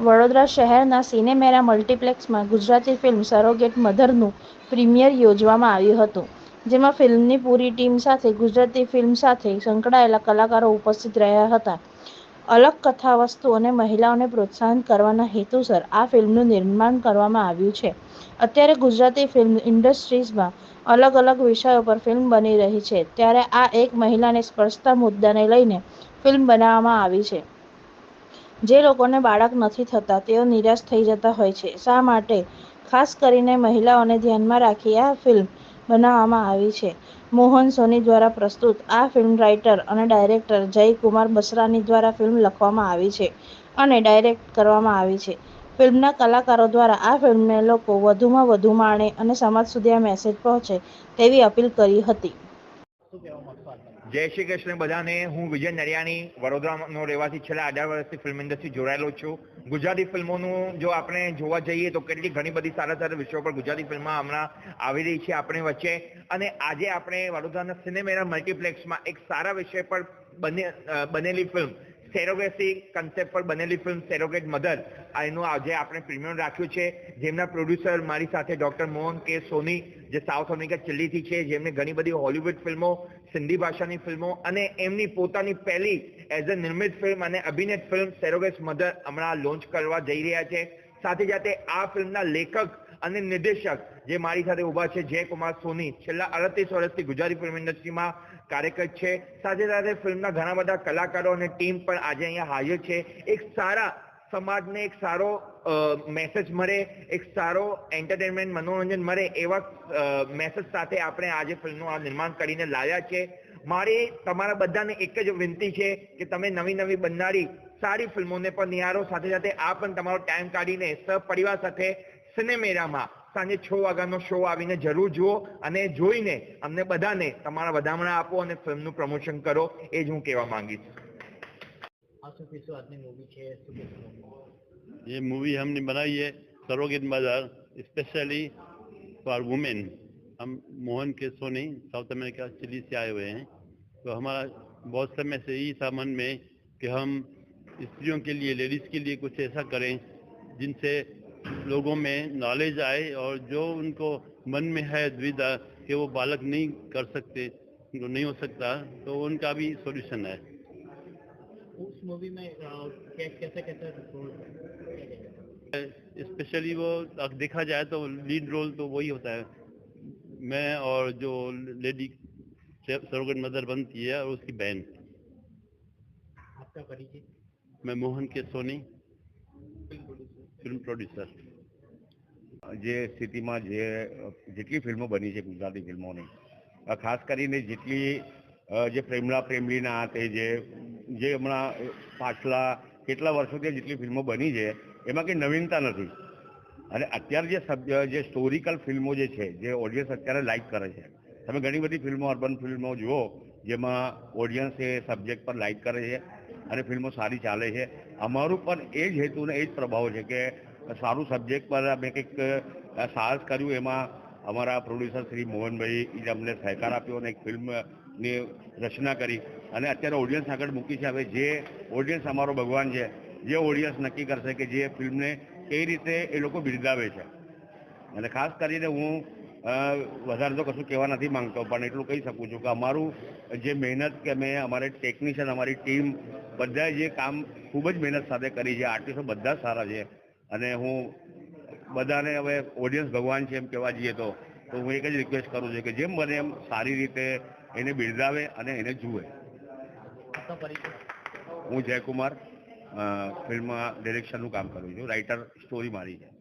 વડોદરા શહેરના સિનેમેરા મલ્ટીપ્લેક્સમાં ગુજરાતી ફિલ્મ સરોગેટ મધરનું પ્રીમિયર યોજવામાં આવ્યું હતું, જેમાં ફિલ્મની પૂરી ટીમ સાથે ગુજરાતી ફિલ્મ સાથે સંકળાયેલા કલાકારો ઉપસ્થિત રહ્યા હતા. અલગ કથાવસ્તુ અને મહિલાઓને પ્રોત્સાહન કરવાના હેતુસર આ ફિલ્મનું નિર્માણ કરવામાં આવ્યું છે. અત્યારે ગુજરાતી ફિલ્મ ઇન્ડસ્ટ્રીઝમાં અલગ અલગ વિષયો પર ફિલ્મ બની રહી છે, ત્યારે આ એક મહિલાને સ્પર્શતા મુદ્દાને લઈને ફિલ્મ બનાવવામાં આવી છે. જે લોકોને બાળક નથી થતા, તેઓ નિરાશ થઈ જતા હોય છે. શા માટે? ખાસ કરીને મહિલાઓને ધ્યાનમાં રાખી આ ફિલ્મ બનાવવામાં આવી છે. મોહન સોની દ્વારા પ્રસ્તુત આ ફિલ્મ રાઇટર અને ડાયરેક્ટર જયકુમાર બસરાની દ્વારા ફિલ્મ લખવામાં આવી છે અને ડાયરેક્ટ કરવામાં આવી છે. ફિલ્મના કલાકારો દ્વારા આ ફિલ્મને લોકો વધુમાં વધુ માણે અને સમાજ સુધી આ મેસેજ પહોંચે તેવી અપીલ કરી હતી. જય શ્રી કૃષ્ણ બધાને. હું વિજય નરિયાણી, વડોદરાનો રહેવાસી, છેલ્લા અઢાર વર્ષથી ફિલ્મ ઇન્ડસ્ટ્રી જોડાયેલો છું. ગુજરાતી ફિલ્મોનું જો આપણે જોવા જઈએ તો કેટલી ઘણી બધી સારા સારા વિષયો પર ગુજરાતી ફિલ્મો હમણાં આવી રહી છે આપણી વચ્ચે. અને આજે આપણે વડોદરાના સિનેમેરા મલ્ટીપ્લેક્સમાં એક સારા વિષય પર બને બનેલી ફિલ્મ સેરોગેસી કન્સેપ્ટ પર બનેલી ફિલ્મ સેરોગેટ મધર એનું આજે આપણે પ્રીમિયમ રાખ્યું છે. જેમના પ્રોડ્યુસર મારી સાથે ડૉક્ટર મોહન કે સોની, જે સાઉથ અમેરિકા ચિલ્લીથી છે, જેમને ઘણી બધી હોલિવૂડ ફિલ્મો સિંધી ભાષાની ફિલ્મો અને એમની પોતાની પહેલી એઝ અ નિર્મિત ફિલ્મ અને અભિનેત ફિલ્મ સેરોગેસ મધર હમણાં લોન્ચ કરવા જઈ રહ્યા છે. સાથે સાથે આ ફિલ્મના લેખક અને નિર્દેશક જે મારી સાથે ઊભા છે, જયકુમાર સોની. છેલ્લા અડત્રીસ વર્ષથી ગુજરાતી ફિલ્મ ઇન્ડસ્ટ્રીમાં કાર્યકર છે. સાથે સાથે ફિલ્મના ઘણા બધા કલાકારો અને ટીમ પણ આજે અહીંયા હાજર છે. એક સારા સમાજને એક સારો મેસેજ મળે, એક સારો એન્ટરટેનમેન્ટ મનોરંજન મળે એવા મેસેજ સાથે આપણે આજે ફિલ્મનું આ નિર્માણ કરીને લાવ્યા છે. મારી તમારા બધાને એક જ વિનંતી છે કે તમે નવી નવી બનનારી સારી ફિલ્મોને પણ નિહારો સાથે સાથે આ પણ તમારો ટાઈમ કાઢીને સહપરિવાર સાથે સિનેમેરામાં સાંજે છ વાગ્યાનો શો આવીને જરૂર જુઓ અને જોઈને અમને બધાને તમારા વધામણા આપો અને ફિલ્મનું પ્રમોશન કરો એ જ હું કહેવા માંગીશ आप सब किस आदमी मूवी है तो किस मूवी ये मूवी हमने बनाई है surrogate mother specially for women हम मोहन के सोनी साउथ अमेरिका चिली से आए हुए हैं तो हमारा बहुत समय से यही था मन में कि हम स्त्रियों के लिए लेडीज़ के लिए कुछ ऐसा करें जिनसे लोगों में नॉलेज आए और जो उनको मन में है दुविधा कि वो बालक नहीं कर सकते नहीं हो सकता तो उनका भी सॉल्यूशन है। उस मूवी में कैसे कैसे स्पेशली वो अगर देखा जाए तो लीड रोल तो वही होता है। मैं और जो लेडी सरोगट मदर बनती है और उसकी बहन। आपका परिचय मैं मोहन के सोनी। फ़िल्म प्रोड्यूसर જે સ્થિતિમાં જે, જેટલી ફિલ્મો બની છે ગુજરાતી ફિલ્મોની ખાસ કરીને જેટલી જે પ્રેમલા પ્રેમલીના તે જે જે હમણાં પાછલા કેટલા વર્ષોથી જેટલી ફિલ્મો બની છે, એમાં કંઈ નવીનતા નથી. અને અત્યારે જે સબ જે સ્ટોરિકલ ફિલ્મો જે છે, જે ઓડિયન્સ અત્યારે લાઈક કરે છે. તમે ઘણી બધી ફિલ્મો અર્બન ફિલ્મો જુઓ, જેમાં ઓડિયન્સ એ સબ્જેક્ટ પર લાઈક કરે છે અને ફિલ્મો સારી ચાલે છે. અમારું પણ એ જ હેતુ ને એ જ પ્રભાવ છે કે સારું સબ્જેક્ટ પર અમે કંઈક સાહસ કર્યું એમાં અમારા પ્રોડ્યુસર શ્રી મોહનભાઈ એ અમને સહકાર આપ્યો અને એક ફિલ્મની રચના કરી. અને અત્યારે ઓડિયન્સ આગળ મૂકી છે. હવે જે ઓડિયન્સ અમારો ભગવાન છે, જે ઓડિયન્સ નક્કી કરશે કે જે ફિલ્મને કઈ રીતે એ લોકો બિરદાવે છે. અને ખાસ કરીને હું વધારે તો કશું કહેવા નથી માંગતો, પણ એટલું કહી શકું છું કે અમારું જે મહેનત કે મેં અમારે ટેકનિશિયન અમારી ટીમ બધાએ જે કામ ખૂબ જ મહેનત સાથે કરી છે. આર્ટિસ્ટો બધા સારા છે. અને હું બધાને હવે ઓડિયન્સ ભગવાન છે એમ કહેવા જઈએ તો તો હું એક જ રિક્વેસ્ટ કરું છું કે જેમ બને એમ સારી રીતે એને બિરદાવે અને એને જુએ. હું જયકુમાર ફિલ્મમાં ડિરેક્શનનું કામ કરું છું. રાઇટર સ્ટોરી મારી છે.